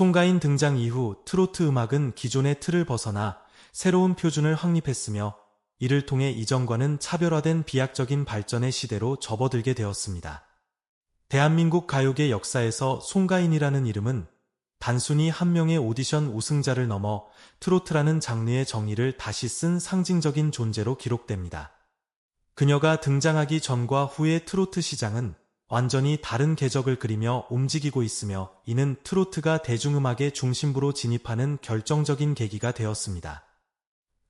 송가인 등장 이후 트로트 음악은 기존의 틀을 벗어나 새로운 표준을 확립했으며 이를 통해 이전과는 차별화된 비약적인 발전의 시대로 접어들게 되었습니다. 대한민국 가요계 역사에서 송가인이라는 이름은 단순히 한 명의 오디션 우승자를 넘어 트로트라는 장르의 정의를 다시 쓴 상징적인 존재로 기록됩니다. 그녀가 등장하기 전과 후의 트로트 시장은 완전히 다른 궤적을 그리며 움직이고 있으며 이는 트로트가 대중음악의 중심부로 진입하는 결정적인 계기가 되었습니다.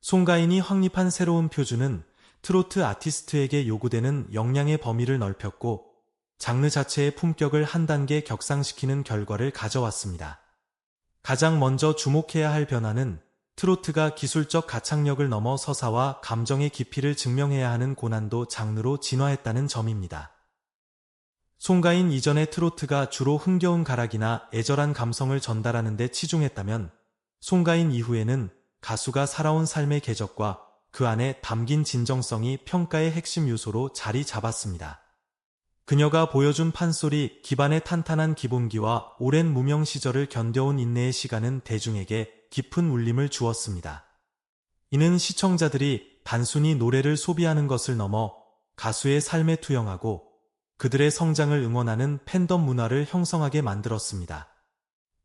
송가인이 확립한 새로운 표준은 트로트 아티스트에게 요구되는 역량의 범위를 넓혔고 장르 자체의 품격을 한 단계 격상시키는 결과를 가져왔습니다. 가장 먼저 주목해야 할 변화는 트로트가 기술적 가창력을 넘어 서사와 감정의 깊이를 증명해야 하는 고난도 장르로 진화했다는 점입니다. 송가인 이전의 트로트가 주로 흥겨운 가락이나 애절한 감성을 전달하는 데 치중했다면 송가인 이후에는 가수가 살아온 삶의 궤적과 그 안에 담긴 진정성이 평가의 핵심 요소로 자리 잡았습니다. 그녀가 보여준 판소리 기반의 탄탄한 기본기와 오랜 무명 시절을 견뎌온 인내의 시간은 대중에게 깊은 울림을 주었습니다. 이는 시청자들이 단순히 노래를 소비하는 것을 넘어 가수의 삶에 투영하고 그들의 성장을 응원하는 팬덤 문화를 형성하게 만들었습니다.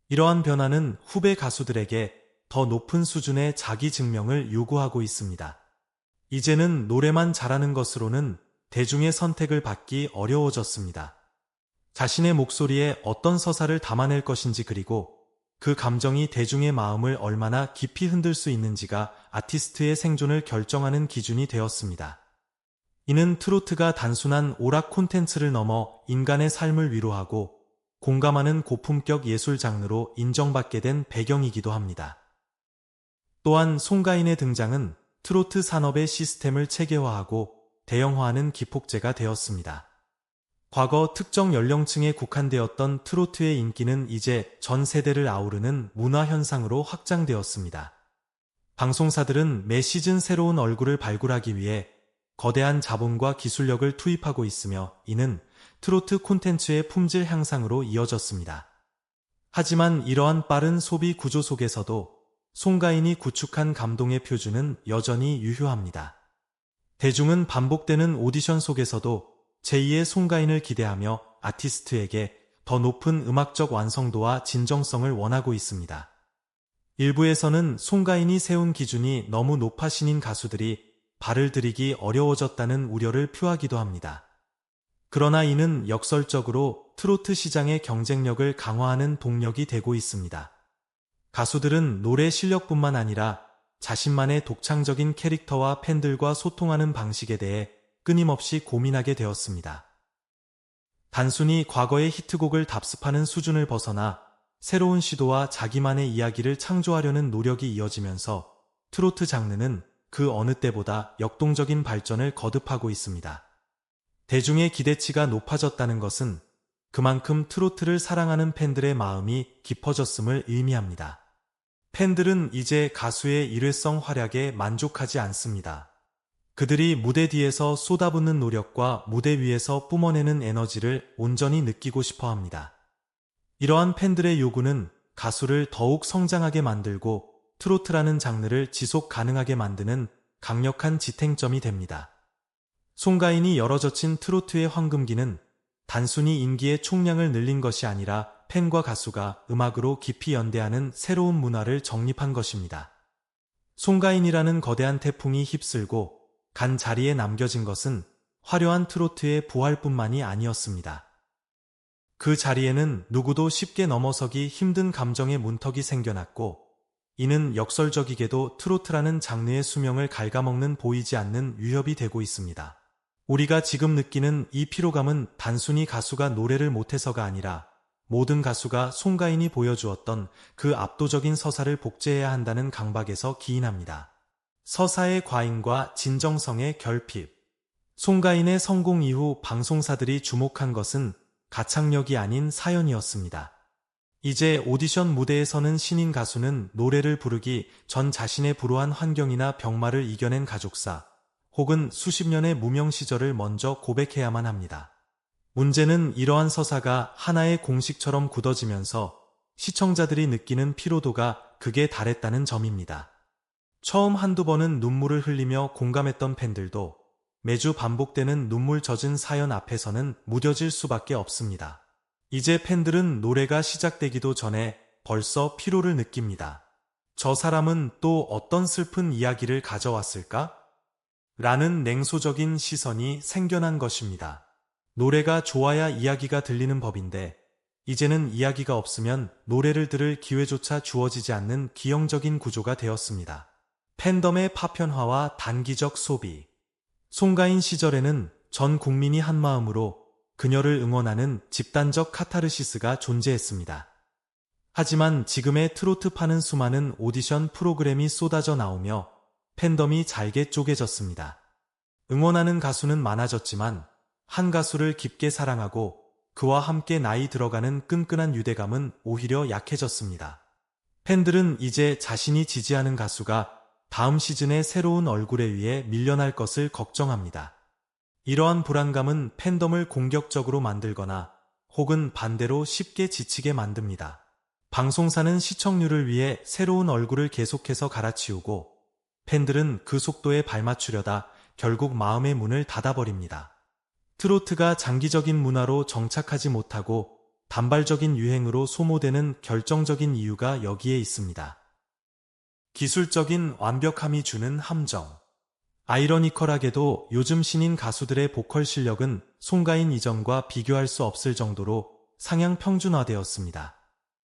이러한 변화는 후배 가수들에게 더 높은 수준의 자기 증명을 요구하고 있습니다. 이제는 노래만 잘하는 것으로는 대중의 선택을 받기 어려워졌습니다. 자신의 목소리에 어떤 서사를 담아낼 것인지 그리고 그 감정이 대중의 마음을 얼마나 깊이 흔들 수 있는지가 아티스트의 생존을 결정하는 기준이 되었습니다. 이는 트로트가 단순한 오락 콘텐츠를 넘어 인간의 삶을 위로하고 공감하는 고품격 예술 장르로 인정받게 된 배경이기도 합니다. 또한 송가인의 등장은 트로트 산업의 시스템을 체계화하고 대형화하는 기폭제가 되었습니다. 과거 특정 연령층에 국한되었던 트로트의 인기는 이제 전 세대를 아우르는 문화 현상으로 확장되었습니다. 방송사들은 매 시즌 새로운 얼굴을 발굴하기 위해 거대한 자본과 기술력을 투입하고 있으며 이는 트로트 콘텐츠의 품질 향상으로 이어졌습니다. 하지만 이러한 빠른 소비 구조 속에서도 송가인이 구축한 감동의 표준은 여전히 유효합니다. 대중은 반복되는 오디션 속에서도 제2의 송가인을 기대하며 아티스트에게 더 높은 음악적 완성도와 진정성을 원하고 있습니다. 일부에서는 송가인이 세운 기준이 너무 높아 신인 가수들이 발을 들이기 어려워졌다는 우려를 표하기도 합니다. 그러나 이는 역설적으로 트로트 시장의 경쟁력을 강화하는 동력이 되고 있습니다. 가수들은 노래 실력뿐만 아니라 자신만의 독창적인 캐릭터와 팬들과 소통하는 방식에 대해 끊임없이 고민하게 되었습니다. 단순히 과거의 히트곡을 답습하는 수준을 벗어나 새로운 시도와 자기만의 이야기를 창조하려는 노력이 이어지면서 트로트 장르는 그 어느 때보다 역동적인 발전을 거듭하고 있습니다. 대중의 기대치가 높아졌다는 것은 그만큼 트로트를 사랑하는 팬들의 마음이 깊어졌음을 의미합니다. 팬들은 이제 가수의 일회성 활약에 만족하지 않습니다. 그들이 무대 뒤에서 쏟아붓는 노력과 무대 위에서 뿜어내는 에너지를 온전히 느끼고 싶어 합니다. 이러한 팬들의 요구는 가수를 더욱 성장하게 만들고 트로트라는 장르를 지속 가능하게 만드는 강력한 지탱점이 됩니다. 송가인이 열어젖힌 트로트의 황금기는 단순히 인기의 총량을 늘린 것이 아니라 팬과 가수가 음악으로 깊이 연대하는 새로운 문화를 정립한 것입니다. 송가인이라는 거대한 태풍이 휩쓸고 간 자리에 남겨진 것은 화려한 트로트의 부활뿐만이 아니었습니다. 그 자리에는 누구도 쉽게 넘어서기 힘든 감정의 문턱이 생겨났고 이는 역설적이게도 트로트라는 장르의 수명을 갉아먹는 보이지 않는 위협이 되고 있습니다. 우리가 지금 느끼는 이 피로감은 단순히 가수가 노래를 못해서가 아니라 모든 가수가 송가인이 보여주었던 그 압도적인 서사를 복제해야 한다는 강박에서 기인합니다. 서사의 과잉과 진정성의 결핍. 송가인의 성공 이후 방송사들이 주목한 것은 가창력이 아닌 사연이었습니다. 이제 오디션 무대에서는 신인 가수는 노래를 부르기 전 자신의 불우한 환경이나 병마를 이겨낸 가족사, 혹은 수십 년의 무명 시절을 먼저 고백해야만 합니다. 문제는 이러한 서사가 하나의 공식처럼 굳어지면서 시청자들이 느끼는 피로도가 극에 달했다는 점입니다. 처음 한두 번은 눈물을 흘리며 공감했던 팬들도 매주 반복되는 눈물 젖은 사연 앞에서는 무뎌질 수밖에 없습니다. 이제 팬들은 노래가 시작되기도 전에 벌써 피로를 느낍니다. 저 사람은 또 어떤 슬픈 이야기를 가져왔을까? 라는 냉소적인 시선이 생겨난 것입니다. 노래가 좋아야 이야기가 들리는 법인데, 이제는 이야기가 없으면 노래를 들을 기회조차 주어지지 않는 기형적인 구조가 되었습니다. 팬덤의 파편화와 단기적 소비. 송가인 시절에는 전 국민이 한마음으로 그녀를 응원하는 집단적 카타르시스가 존재했습니다. 하지만 지금의 트로트 파는 수많은 오디션 프로그램이 쏟아져 나오며 팬덤이 잘게 쪼개졌습니다. 응원하는 가수는 많아졌지만 한 가수를 깊게 사랑하고 그와 함께 나이 들어가는 끈끈한 유대감은 오히려 약해졌습니다. 팬들은 이제 자신이 지지하는 가수가 다음 시즌의 새로운 얼굴에 의해 밀려날 것을 걱정합니다. 이러한 불안감은 팬덤을 공격적으로 만들거나 혹은 반대로 쉽게 지치게 만듭니다. 방송사는 시청률을 위해 새로운 얼굴을 계속해서 갈아치우고 팬들은 그 속도에 발맞추려다 결국 마음의 문을 닫아버립니다. 트로트가 장기적인 문화로 정착하지 못하고 단발적인 유행으로 소모되는 결정적인 이유가 여기에 있습니다. 기술적인 완벽함이 주는 함정. 아이러니컬하게도 요즘 신인 가수들의 보컬 실력은 송가인 이전과 비교할 수 없을 정도로 상향 평준화되었습니다.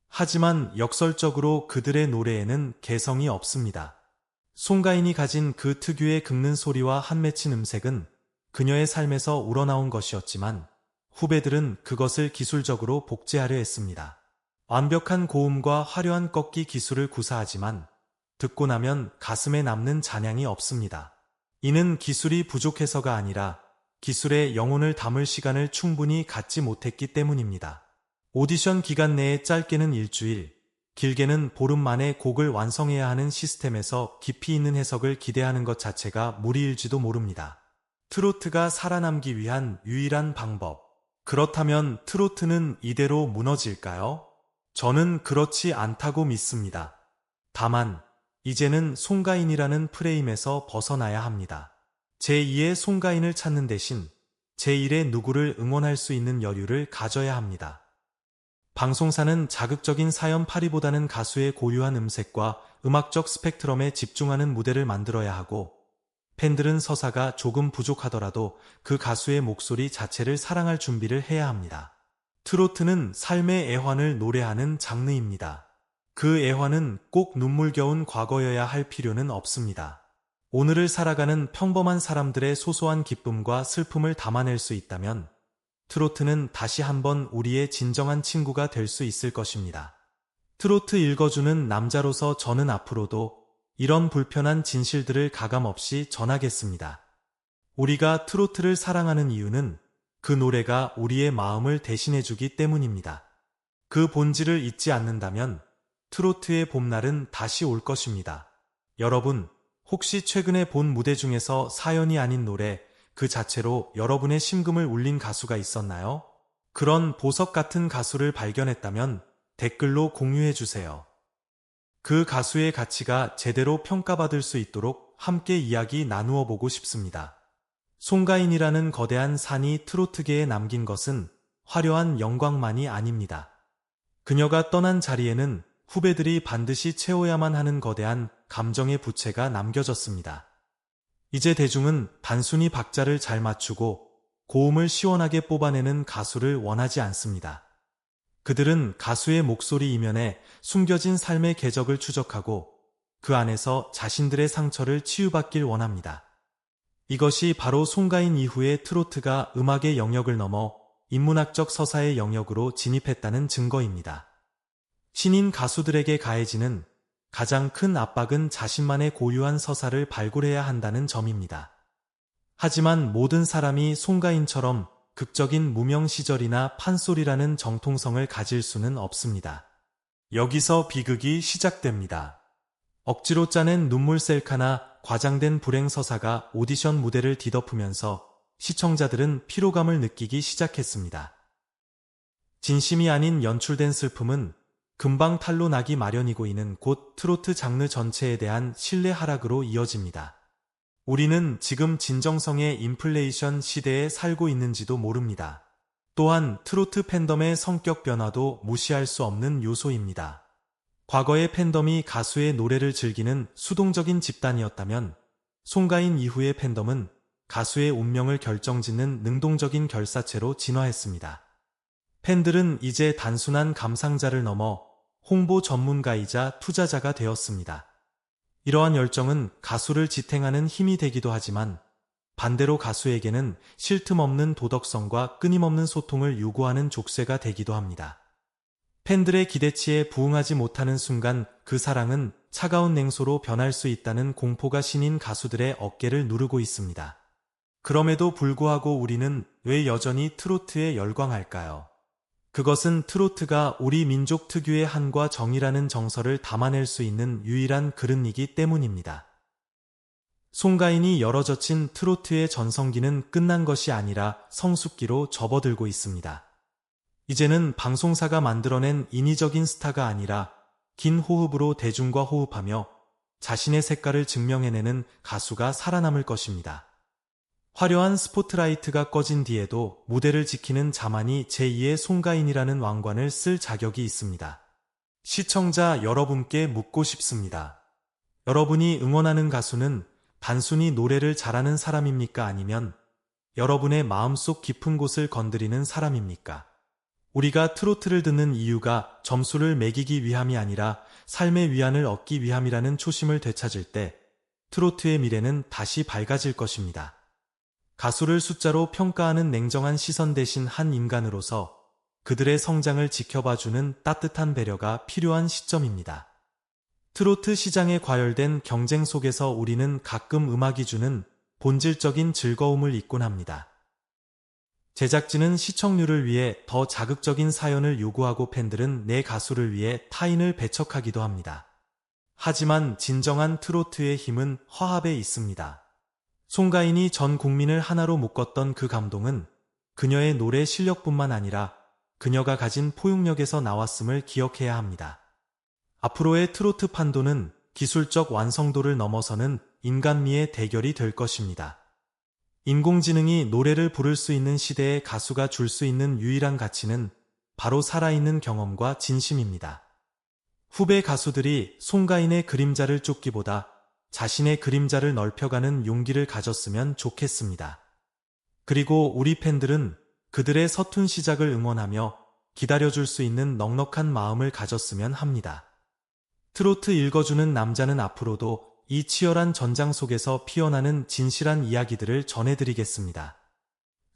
하지만 역설적으로 그들의 노래에는 개성이 없습니다. 송가인이 가진 그 특유의 긁는 소리와 한 맺힌 음색은 그녀의 삶에서 우러나온 것이었지만 후배들은 그것을 기술적으로 복제하려 했습니다. 완벽한 고음과 화려한 꺾기 기술을 구사하지만 듣고 나면 가슴에 남는 잔향이 없습니다. 이는 기술이 부족해서가 아니라 기술의 영혼을 담을 시간을 충분히 갖지 못했기 때문입니다. 오디션 기간 내에 짧게는 일주일, 길게는 보름 만에 곡을 완성해야 하는 시스템에서 깊이 있는 해석을 기대하는 것 자체가 무리일지도 모릅니다. 트로트가 살아남기 위한 유일한 방법. 그렇다면 트로트는 이대로 무너질까요? 저는 그렇지 않다고 믿습니다. 다만, 이제는 송가인이라는 프레임에서 벗어나야 합니다. 제2의 송가인을 찾는 대신 제1의 누구를 응원할 수 있는 여유를 가져야 합니다. 방송사는 자극적인 사연 파리보다는 가수의 고유한 음색과 음악적 스펙트럼에 집중하는 무대를 만들어야 하고 팬들은 서사가 조금 부족하더라도 그 가수의 목소리 자체를 사랑할 준비를 해야 합니다. 트로트는 삶의 애환을 노래하는 장르입니다. 그 애환은 꼭 눈물겨운 과거여야 할 필요는 없습니다. 오늘을 살아가는 평범한 사람들의 소소한 기쁨과 슬픔을 담아낼 수 있다면 트로트는 다시 한번 우리의 진정한 친구가 될 수 있을 것입니다. 트로트 읽어주는 남자로서 저는 앞으로도 이런 불편한 진실들을 가감없이 전하겠습니다. 우리가 트로트를 사랑하는 이유는 그 노래가 우리의 마음을 대신해주기 때문입니다. 그 본질을 잊지 않는다면 트로트의 봄날은 다시 올 것입니다. 여러분, 혹시 최근에 본 무대 중에서 사연이 아닌 노래 그 자체로 여러분의 심금을 울린 가수가 있었나요? 그런 보석 같은 가수를 발견했다면 댓글로 공유해 주세요. 그 가수의 가치가 제대로 평가받을 수 있도록 함께 이야기 나누어 보고 싶습니다. 송가인이라는 거대한 산이 트로트계에 남긴 것은 화려한 영광만이 아닙니다. 그녀가 떠난 자리에는 후배들이 반드시 채워야만 하는 거대한 감정의 부채가 남겨졌습니다. 이제 대중은 단순히 박자를 잘 맞추고 고음을 시원하게 뽑아내는 가수를 원하지 않습니다. 그들은 가수의 목소리 이면에 숨겨진 삶의 궤적을 추적하고 그 안에서 자신들의 상처를 치유받길 원합니다. 이것이 바로 송가인 이후의 트로트가 음악의 영역을 넘어 인문학적 서사의 영역으로 진입했다는 증거입니다. 신인 가수들에게 가해지는 가장 큰 압박은 자신만의 고유한 서사를 발굴해야 한다는 점입니다. 하지만 모든 사람이 송가인처럼 극적인 무명 시절이나 판소리라는 정통성을 가질 수는 없습니다. 여기서 비극이 시작됩니다. 억지로 짜낸 눈물 셀카나 과장된 불행 서사가 오디션 무대를 뒤덮으면서 시청자들은 피로감을 느끼기 시작했습니다. 진심이 아닌 연출된 슬픔은 금방 탈로 나기 마련이고 이는 곧 트로트 장르 전체에 대한 신뢰 하락으로 이어집니다. 우리는 지금 진정성의 인플레이션 시대에 살고 있는지도 모릅니다. 또한 트로트 팬덤의 성격 변화도 무시할 수 없는 요소입니다. 과거의 팬덤이 가수의 노래를 즐기는 수동적인 집단이었다면 송가인 이후의 팬덤은 가수의 운명을 결정짓는 능동적인 결사체로 진화했습니다. 팬들은 이제 단순한 감상자를 넘어 홍보 전문가이자 투자자가 되었습니다. 이러한 열정은 가수를 지탱하는 힘이 되기도 하지만 반대로 가수에게는 쉴 틈 없는 도덕성과 끊임없는 소통을 요구하는 족쇄가 되기도 합니다. 팬들의 기대치에 부응하지 못하는 순간 그 사랑은 차가운 냉소로 변할 수 있다는 공포가 신인 가수들의 어깨를 누르고 있습니다. 그럼에도 불구하고 우리는 왜 여전히 트로트에 열광할까요? 그것은 트로트가 우리 민족 특유의 한과 정이라는 정서를 담아낼 수 있는 유일한 그릇이기 때문입니다. 송가인이 열어젖힌 트로트의 전성기는 끝난 것이 아니라 성숙기로 접어들고 있습니다. 이제는 방송사가 만들어낸 인위적인 스타가 아니라 긴 호흡으로 대중과 호흡하며 자신의 색깔을 증명해내는 가수가 살아남을 것입니다. 화려한 스포트라이트가 꺼진 뒤에도 무대를 지키는 자만이 제2의 송가인이라는 왕관을 쓸 자격이 있습니다. 시청자 여러분께 묻고 싶습니다. 여러분이 응원하는 가수는 단순히 노래를 잘하는 사람입니까? 아니면 여러분의 마음속 깊은 곳을 건드리는 사람입니까? 우리가 트로트를 듣는 이유가 점수를 매기기 위함이 아니라 삶의 위안을 얻기 위함이라는 초심을 되찾을 때 트로트의 미래는 다시 밝아질 것입니다. 가수를 숫자로 평가하는 냉정한 시선 대신 한 인간으로서 그들의 성장을 지켜봐주는 따뜻한 배려가 필요한 시점입니다. 트로트 시장에 과열된 경쟁 속에서 우리는 가끔 음악이 주는 본질적인 즐거움을 잊곤 합니다. 제작진은 시청률을 위해 더 자극적인 사연을 요구하고 팬들은 내 가수를 위해 타인을 배척하기도 합니다. 하지만 진정한 트로트의 힘은 화합에 있습니다. 송가인이 전 국민을 하나로 묶었던 그 감동은 그녀의 노래 실력뿐만 아니라 그녀가 가진 포용력에서 나왔음을 기억해야 합니다. 앞으로의 트로트 판도는 기술적 완성도를 넘어서는 인간미의 대결이 될 것입니다. 인공지능이 노래를 부를 수 있는 시대에 가수가 줄 수 있는 유일한 가치는 바로 살아있는 경험과 진심입니다. 후배 가수들이 송가인의 그림자를 쫓기보다 자신의 그림자를 넓혀가는 용기를 가졌으면 좋겠습니다. 그리고 우리 팬들은 그들의 서툰 시작을 응원하며 기다려줄 수 있는 넉넉한 마음을 가졌으면 합니다. 트로트 읽어주는 남자는 앞으로도 이 치열한 전장 속에서 피어나는 진실한 이야기들을 전해드리겠습니다.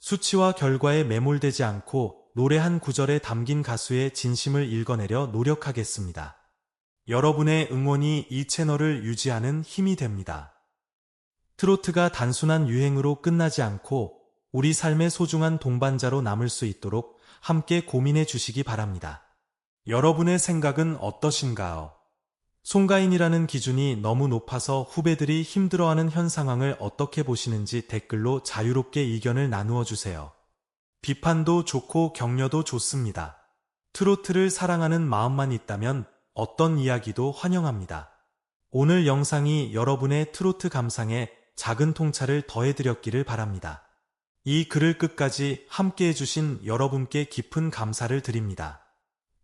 수치와 결과에 매몰되지 않고 노래 한 구절에 담긴 가수의 진심을 읽어내려 노력하겠습니다. 여러분의 응원이 이 채널을 유지하는 힘이 됩니다. 트로트가 단순한 유행으로 끝나지 않고 우리 삶의 소중한 동반자로 남을 수 있도록 함께 고민해 주시기 바랍니다. 여러분의 생각은 어떠신가요? 송가인이라는 기준이 너무 높아서 후배들이 힘들어하는 현 상황을 어떻게 보시는지 댓글로 자유롭게 의견을 나누어 주세요. 비판도 좋고 격려도 좋습니다. 트로트를 사랑하는 마음만 있다면 어떤 이야기도 환영합니다. 오늘 영상이 여러분의 트로트 감상에 작은 통찰을 더해드렸기를 바랍니다. 이 글을 끝까지 함께 해주신 여러분께 깊은 감사를 드립니다.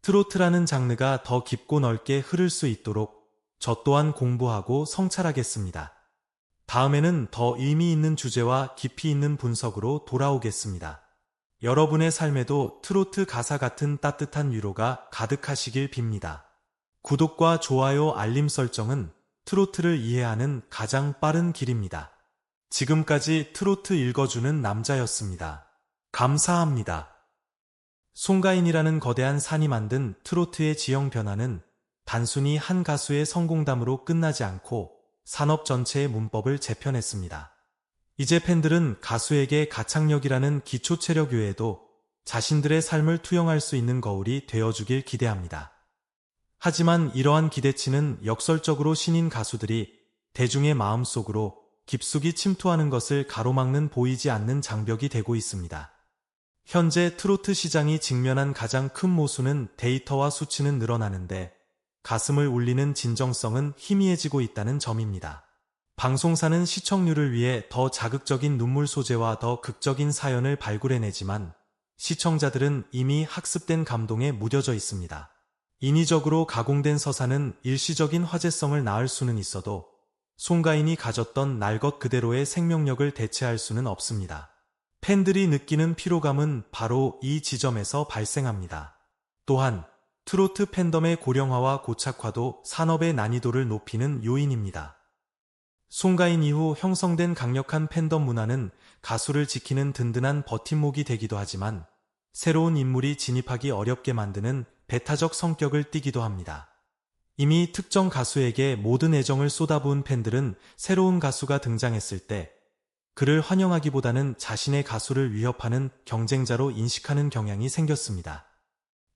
트로트라는 장르가 더 깊고 넓게 흐를 수 있도록 저 또한 공부하고 성찰하겠습니다. 다음에는 더 의미 있는 주제와 깊이 있는 분석으로 돌아오겠습니다. 여러분의 삶에도 트로트 가사 같은 따뜻한 위로가 가득하시길 빕니다. 구독과 좋아요 알림 설정은 트로트를 이해하는 가장 빠른 길입니다. 지금까지 트로트 읽어주는 남자였습니다. 감사합니다. 송가인이라는 거대한 산이 만든 트로트의 지형 변화는 단순히 한 가수의 성공담으로 끝나지 않고 산업 전체의 문법을 재편했습니다. 이제 팬들은 가수에게 가창력이라는 기초 체력 외에도 자신들의 삶을 투영할 수 있는 거울이 되어주길 기대합니다. 하지만 이러한 기대치는 역설적으로 신인 가수들이 대중의 마음속으로 깊숙이 침투하는 것을 가로막는 보이지 않는 장벽이 되고 있습니다. 현재 트로트 시장이 직면한 가장 큰 모순은 데이터와 수치는 늘어나는데 가슴을 울리는 진정성은 희미해지고 있다는 점입니다. 방송사는 시청률을 위해 더 자극적인 눈물 소재와 더 극적인 사연을 발굴해내지만 시청자들은 이미 학습된 감동에 무뎌져 있습니다. 인위적으로 가공된 서사는 일시적인 화제성을 낳을 수는 있어도 송가인이 가졌던 날 것 그대로의 생명력을 대체할 수는 없습니다. 팬들이 느끼는 피로감은 바로 이 지점에서 발생합니다. 또한 트로트 팬덤의 고령화와 고착화도 산업의 난이도를 높이는 요인입니다. 송가인 이후 형성된 강력한 팬덤 문화는 가수를 지키는 든든한 버팀목이 되기도 하지만 새로운 인물이 진입하기 어렵게 만드는 배타적 성격을 띠기도 합니다. 이미 특정 가수에게 모든 애정을 쏟아부은 팬들은 새로운 가수가 등장했을 때 그를 환영하기보다는 자신의 가수를 위협하는 경쟁자로 인식하는 경향이 생겼습니다.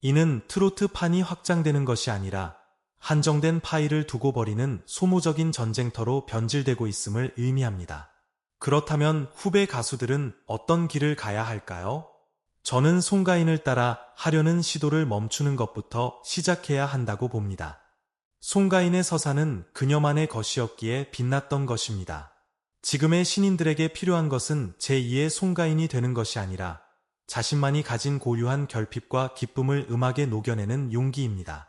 이는 트로트 판이 확장되는 것이 아니라 한정된 파일을 두고 버리는 소모적인 전쟁터로 변질되고 있음을 의미합니다. 그렇다면 후배 가수들은 어떤 길을 가야 할까요? 저는 송가인을 따라 하려는 시도를 멈추는 것부터 시작해야 한다고 봅니다. 송가인의 서사는 그녀만의 것이었기에 빛났던 것입니다. 지금의 신인들에게 필요한 것은 제2의 송가인이 되는 것이 아니라 자신만이 가진 고유한 결핍과 기쁨을 음악에 녹여내는 용기입니다.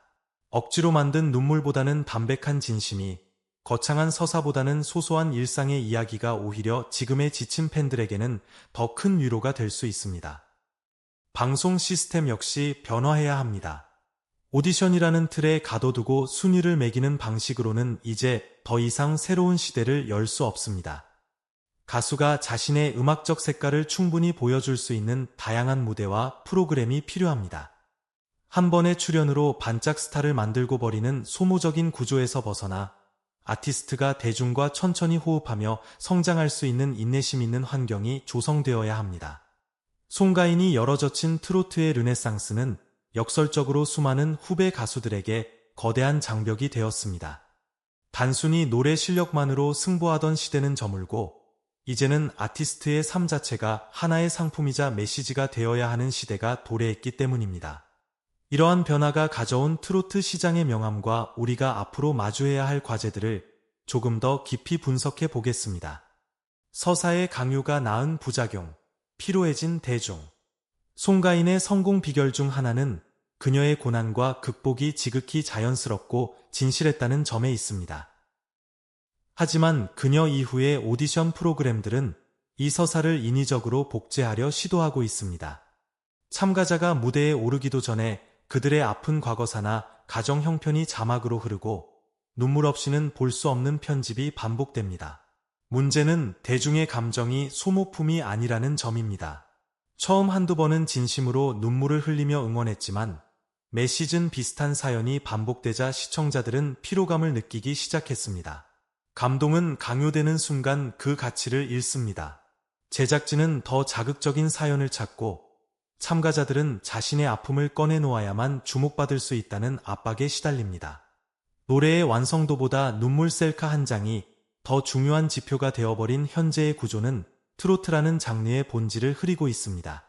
억지로 만든 눈물보다는 담백한 진심이 거창한 서사보다는 소소한 일상의 이야기가 오히려 지금의 지친 팬들에게는 더 큰 위로가 될 수 있습니다. 방송 시스템 역시 변화해야 합니다. 오디션이라는 틀에 가둬두고 순위를 매기는 방식으로는 이제 더 이상 새로운 시대를 열 수 없습니다. 가수가 자신의 음악적 색깔을 충분히 보여줄 수 있는 다양한 무대와 프로그램이 필요합니다. 한 번의 출연으로 반짝 스타를 만들고 버리는 소모적인 구조에서 벗어나 아티스트가 대중과 천천히 호흡하며 성장할 수 있는 인내심 있는 환경이 조성되어야 합니다. 송가인이 열어젖힌 트로트의 르네상스는 역설적으로 수많은 후배 가수들에게 거대한 장벽이 되었습니다. 단순히 노래 실력만으로 승부하던 시대는 저물고 이제는 아티스트의 삶 자체가 하나의 상품이자 메시지가 되어야 하는 시대가 도래했기 때문입니다. 이러한 변화가 가져온 트로트 시장의 명암과 우리가 앞으로 마주해야 할 과제들을 조금 더 깊이 분석해 보겠습니다. 서사의 강요가 낳은 부작용, 피로해진 대중. 송가인의 성공 비결 중 하나는 그녀의 고난과 극복이 지극히 자연스럽고 진실했다는 점에 있습니다. 하지만 그녀 이후의 오디션 프로그램들은 이 서사를 인위적으로 복제하려 시도하고 있습니다. 참가자가 무대에 오르기도 전에 그들의 아픈 과거사나 가정 형편이 자막으로 흐르고 눈물 없이는 볼 수 없는 편집이 반복됩니다. 문제는 대중의 감정이 소모품이 아니라는 점입니다. 처음 한두 번은 진심으로 눈물을 흘리며 응원했지만 매 시즌 비슷한 사연이 반복되자 시청자들은 피로감을 느끼기 시작했습니다. 감동은 강요되는 순간 그 가치를 잃습니다. 제작진은 더 자극적인 사연을 찾고 참가자들은 자신의 아픔을 꺼내놓아야만 주목받을 수 있다는 압박에 시달립니다. 노래의 완성도보다 눈물 셀카 한 장이 더 중요한 지표가 되어버린 현재의 구조는 트로트라는 장르의 본질을 흐리고 있습니다.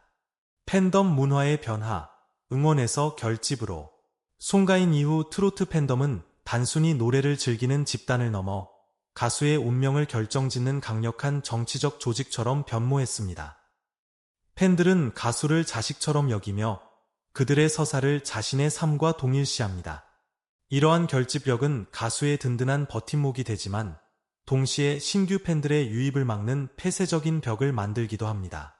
팬덤 문화의 변화, 응원에서 결집으로 송가인 이후 트로트 팬덤은 단순히 노래를 즐기는 집단을 넘어 가수의 운명을 결정짓는 강력한 정치적 조직처럼 변모했습니다. 팬들은 가수를 자식처럼 여기며 그들의 서사를 자신의 삶과 동일시합니다. 이러한 결집력은 가수의 든든한 버팀목이 되지만 동시에 신규 팬들의 유입을 막는 폐쇄적인 벽을 만들기도 합니다.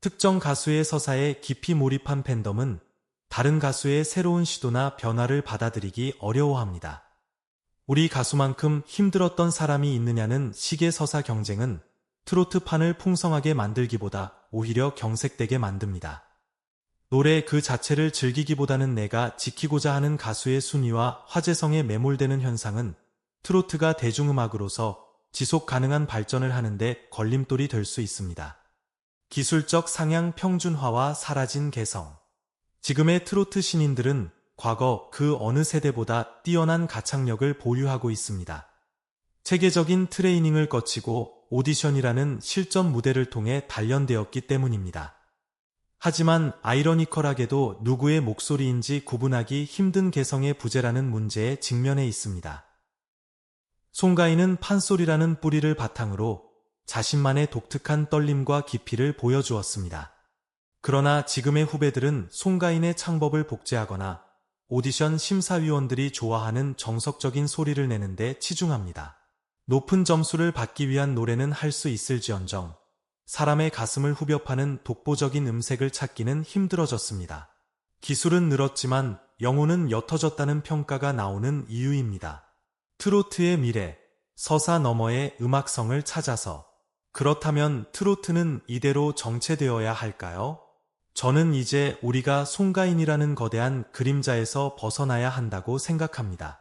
특정 가수의 서사에 깊이 몰입한 팬덤은 다른 가수의 새로운 시도나 변화를 받아들이기 어려워합니다. 우리 가수만큼 힘들었던 사람이 있느냐는 시계 서사 경쟁은 트로트판을 풍성하게 만들기보다 오히려 경색되게 만듭니다. 노래 그 자체를 즐기기보다는 내가 지키고자 하는 가수의 순위와 화제성에 매몰되는 현상은 트로트가 대중음악으로서 지속 가능한 발전을 하는데 걸림돌이 될 수 있습니다. 기술적 상향 평준화와 사라진 개성. 지금의 트로트 신인들은 과거 그 어느 세대보다 뛰어난 가창력을 보유하고 있습니다. 체계적인 트레이닝을 거치고 오디션이라는 실전 무대를 통해 단련되었기 때문입니다. 하지만 아이러니컬하게도 누구의 목소리인지 구분하기 힘든 개성의 부재라는 문제에 직면해 있습니다. 송가인은 판소리라는 뿌리를 바탕으로 자신만의 독특한 떨림과 깊이를 보여주었습니다. 그러나 지금의 후배들은 송가인의 창법을 복제하거나 오디션 심사위원들이 좋아하는 정석적인 소리를 내는데 치중합니다. 높은 점수를 받기 위한 노래는 할 수 있을지언정 사람의 가슴을 후벼 파는 독보적인 음색을 찾기는 힘들어졌습니다. 기술은 늘었지만 영혼은 옅어졌다는 평가가 나오는 이유입니다. 트로트의 미래, 서사 너머의 음악성을 찾아서 그렇다면 트로트는 이대로 정체되어야 할까요? 저는 이제 우리가 송가인이라는 거대한 그림자에서 벗어나야 한다고 생각합니다.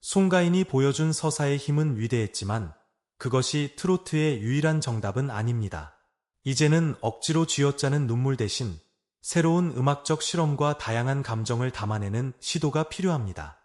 송가인이 보여준 서사의 힘은 위대했지만 그것이 트로트의 유일한 정답은 아닙니다. 이제는 억지로 쥐어짜는 눈물 대신 새로운 음악적 실험과 다양한 감정을 담아내는 시도가 필요합니다.